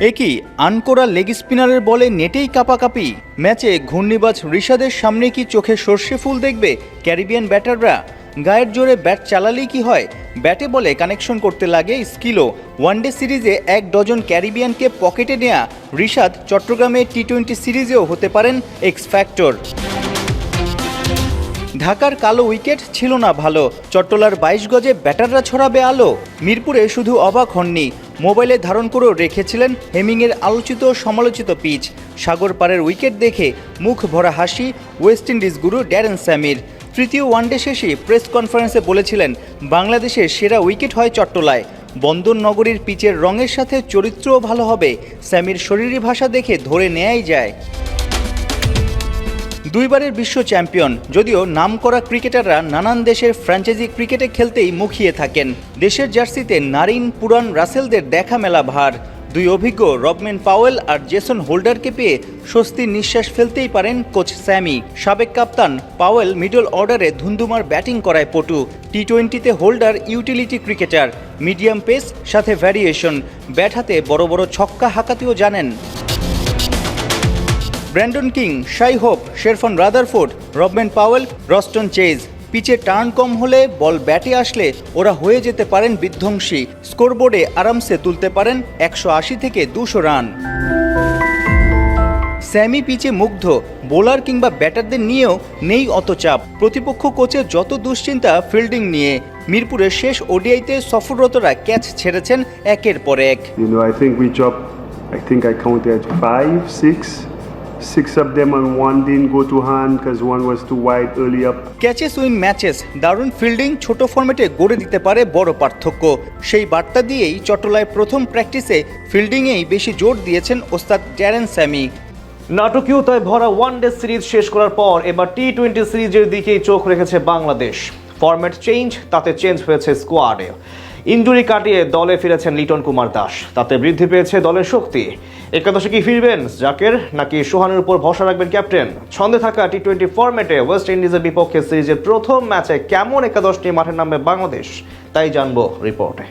একই আনকোরা লেগ স্পিনারের বলে নেটেই কাপাকাপি? ম্যাচে ঘূর্ণিবাজ ঋষাদের সামনে কি চোখে সর্ষে ফুল দেখবে ক্যারিবিয়ান ব্যাটাররা? গায়ের জোরে ব্যাট চালালেই কি হয়? ব্যাটে বলে কানেকশন করতে লাগে স্কিলও। ওয়ানডে সিরিজে এক ডজন ক্যারিবিয়ানকে পকেটে নেয়া ঋষাদ চট্টগ্রামে টি টোয়েন্টি সিরিজেও হতে পারেন এক্স ফ্যাক্টর। ঢাকার কালো উইকেট ছিল না ভালো। চট্টলার বাইশ গজে ব্যাটাররা ছড়াবে আলো। মিরপুরে শুধু অবাক হননি। মোবাইলে ধারণ করেও রেখেছিলেন হেমিংয়ের আলোচিত সমালোচিত পিচ। সাগর পাড়ের উইকেট দেখে মুখ ভরা হাসি ওয়েস্ট ইন্ডিজ গুরু ড্যারেন স্যামির। তৃতীয় ওয়ানডে শেষে প্রেস কনফারেন্সে বলেছিলেন বাংলাদেশের সেরা উইকেট হয় চট্টলায়। বন্দর নগরীর পিচের রঙের সাথে চরিত্রও ভালো হবে। স্যামির শরীরী ভাষা দেখে ধরে নেয়াই যায়। দুইবারের বিশ্ব চ্যাম্পিয়ন, যদিও নামকরা ক্রিকেটাররা নানান দেশের ফ্র্যাঞ্চাইজি ক্রিকেটে খেলতেই মুখিয়ে থাকেন। দেশের জার্সিতে নারিন পুরান রাসেলদের দেখা মেলা ভার। দুই অভিজ্ঞ রবমেন পাওয়েল আর জেসন হোল্ডারকে পেয়ে স্বস্তির নিঃশ্বাস ফেলতেই পারেন কোচ স্যামি। সাবেক কাপ্তান পাওয়েল মিডল অর্ডারে ধুন্দুমার ব্যাটিং করায় পটু। টি টোয়েন্টিতে holder utility cricketer, medium pace, সাথে ভ্যারিয়েশন। ব্যাট হাতে বড় বড় ছক্কা হাঁকাতেও জানেন Brandon King Shai Hope Sherfane Rutherford Rovman Powell Roston Chase. পিচে টার্ন কম হলে বল ব্যাটে আসলে ওরা হয়ে যেতে পারেন বিধ্বংসী। স্কোরবোর্ডে আরামসে তুলতে পারেন একশো আশি থেকে দুশো রান। স্যামি পিচে মুগ্ধ বোলার কিংবা ব্যাটারদের নিয়েও নেই অত চাপ। প্রতিপক্ষ কোচের যত দুশ্চিন্তা ফিল্ডিং নিয়ে। মিরপুরের শেষ ওডিআইতে সফররতরা ক্যাচ ছেড়েছেন একের পর এক। You know, I think we dropped, I. Six of them and one didn't go to hand because one was too wide early up. Catches win matches দারুণ ফিল্ডিং ছোট ফর্মেটে গড়ে দিতে পারে বড় পার্থক্য। সেই বার্তা দিয়েই চট্টলায় প্রথম প্র্যাকটিসে ফিল্ডিংয়েই বেশি জোর দিয়েছেন ওস্তাদ ড্যারেন স্যামি। নাটকীয়তায় ভরা ওয়ানডে সিরিজ শেষ করার পর এবার টি টোয়েন্টি সিরিজের দিকেই চোখ রেখেছে বাংলাদেশ। ফরম্যাট চেঞ্জ তাতে চেঞ্জ হয়েছে স্কোয়াডে ইঞ্জুরি কাটিয়ে দলে ফিরেছেন লিটন কুমার দাস। তাতে বৃদ্ধি পেয়েছে দলের শক্তি। একাদশে কি ফিরবেন জাকের, নাকি সোহানের উপর ভরসা রাখবেন ক্যাপ্টেন? ছন্দে থাকা টি টোয়েন্টি ফরম্যাটে ওয়েস্ট ইন্ডিজের বিপক্ষে সিরিজের প্রথম ম্যাচে কেমন একাদশ নিয়ে মাঠে নামবে বাংলাদেশ? তাই জানব রিপোর্টে।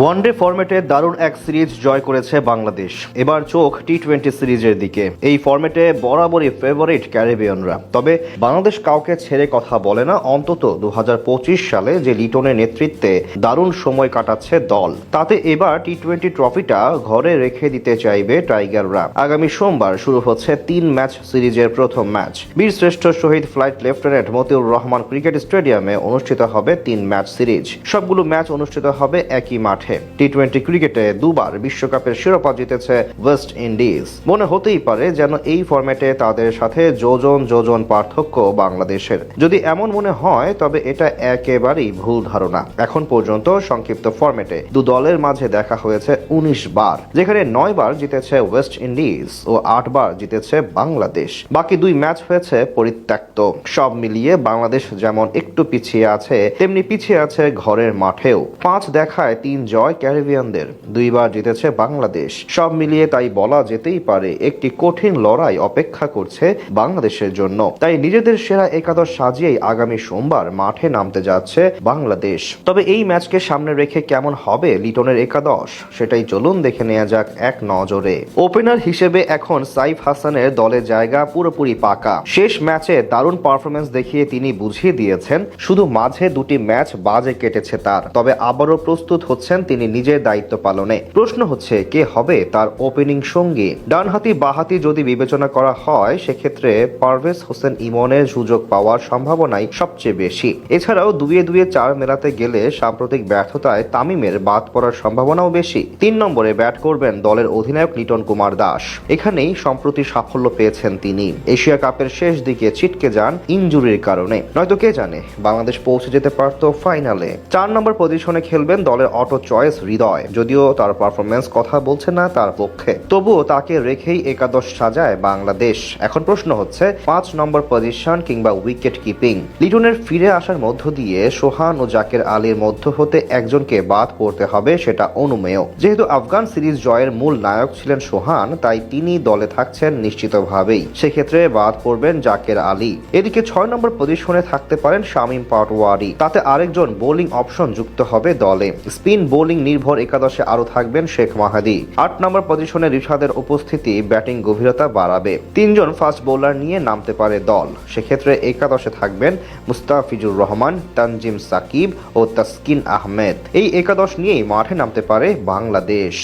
ওয়ানডে ফরম্যাটে দারুণ এক সিরিজ জয় করেছে বাংলাদেশ। এবার চোখ টি টোয়েন্টি সিরিজের দিকে। এই ফরম্যাটে বরাবরই ফেভারিট ক্যারিবিয়ানরা। তবে বাংলাদেশ কাউকে ছেড়ে কথা বলে না, অন্তত দু হাজার পঁচিশ সালে যে লিটনের নেতৃত্বে দারুণ সময় কাটাচ্ছে দল। তাতে এবার টি টোয়েন্টি ট্রফিটা ঘরে রেখে দিতে চাইবে টাইগাররা। আগামী সোমবার শুরু হচ্ছে তিন ম্যাচ সিরিজের প্রথম ম্যাচ। বীর শ্রেষ্ঠ শহীদ flight lieutenant Motiur Rahman cricket স্টেডিয়ামে অনুষ্ঠিত হবে তিন ম্যাচ সিরিজ। সবগুলো ম্যাচ অনুষ্ঠিত হবে একই মাঠে। টি টোয়েন্টি ক্রিকেটে দুবার বিশ্বকাপের শিরোপা জিতেছে ওয়েস্ট ইন্ডিজ মনে হতেই পারে যেন এই ফরম্যাটে তাদের সাথে যোজন যোজন পার্থক্য বাংলাদেশের। যদি এমন মনে হয়, তবে এটা একেবারেই ভুল ধারণা। এখন পর্যন্ত সংক্ষিপ্ত ফরম্যাটে দু দলের মাঝে দেখা হয়েছে উনিশ বার, যেখানে নয় বার জিতেছে ওয়েস্ট ইন্ডিজ ও আট বার জিতেছে বাংলাদেশ। বাকি দুই ম্যাচ হয়েছে পরিত্যক্ত। সব মিলিয়ে বাংলাদেশ যেমন একটু পিছিয়ে আছে, তেমনি পিছিয়ে আছে ঘরের মাঠেও। পাঁচ দেখায় তিন জয় ক্যারিবিয়ানদের। দুইবার জিতেছে বাংলাদেশ। সব মিলিয়ে তাই বলা যেতেই পারে, একটি কঠিন লড়াই অপেক্ষা করছে বাংলাদেশের জন্য। তাই নিজেদের সেরা একাদশ সাজিয়েই আগামী সোমবার মাঠে নামতে যাচ্ছে বাংলাদেশ। তবে এই ম্যাচকে সামনে রেখে কেমন হবে লিটনের একাদশ? সেটাই চলুন দেখে নেওয়া যাক এক নজরে। ওপেনার হিসেবে এখন সাইফ হাসানের দলে জায়গা পুরোপুরি পাকা। শেষ ম্যাচে দারুণ পারফরমেন্স দেখিয়ে তিনি বুঝিয়ে দিয়েছেন, শুধু মাঝে দুটি ম্যাচ বাজে কেটেছে তার। তবে আবারও প্রস্তুত হচ্ছেন তিনি নিজের দায়িত্ব পালনে। প্রশ্ন হচ্ছে, কে হবে তার ওপেনিং সঙ্গী? ডানহাতি বাহাতি যদি বিবেচনা করা হয়, সেক্ষেত্রে পারভেজ হোসেন ইমনের সুযোগ পাওয়ার সম্ভাবনাই সবচেয়ে বেশি। এছাড়াও দুয়ে দুয়ে চার মেলাতে গেলে সাম্প্রতিক ব্যর্থতায় তামিমের বাদ পড়ার সম্ভাবনাও বেশি। তিন নম্বরে ব্যাট করবেন দলের অধিনায়ক লিটন কুমার দাস। এখানেই সম্প্রতি সাফল্য পেয়েছেন তিনি। এশিয়া কাপের শেষ দিকে ছিটকে যান ইনজুরির কারণে। নয়তো কে জানে, বাংলাদেশ পৌঁছে যেতে পারত ফাইনালে। চার নম্বর পজিশনে খেলবেন দলের অটো চয়েস হৃদয়। যদিও তার পারফরমেন্স কথা বলছে না তার পক্ষে। তবুও তাকে রেখেই একাদশ সাজায় বাংলাদেশ। এখন প্রশ্ন হচ্ছে, পাঁচ নম্বর পজিশন কিংবা উইকেট কিপিং লিটনের ফিরে আসার মধ্য দিয়ে সোহান ও জাকের আলীর মধ্য হতে একজনকে বাদ পড়তে হবে, সেটা অনুমেয়। যেহেতু আফগান সিরিজ জয়ের মূল নায়ক ছিলেন সোহান, তাই তিনি দলে থাকছেন নিশ্চিতভাবেই। সেক্ষেত্রে বাদ পড়বেন জাকের আলী। এদিকে ছয় নম্বর পজিশনে থাকতে পারেন শামীম পাটোয়ারি। তাতে আরেকজন বোলিং অপশন যুক্ত হবে দলে। স্পিন বোলিং বোলিং নির্ভর একাদশে আরও থাকবেন শেখ মাহাদি। আট নম্বর পজিশনে রিশাদের উপস্থিতি ব্যাটিং গভীরতা বাড়াবে। তিনজন ফাস্ট বোলার নিয়ে নামতে পারে দল। সেক্ষেত্রে একাদশে থাকবেন মুস্তাফিজুর রহমান, তানজিম সাকিব ও তাসকিন আহমেদ। এই একাদশ নিয়েই মাঠে নামতে পারে বাংলাদেশ।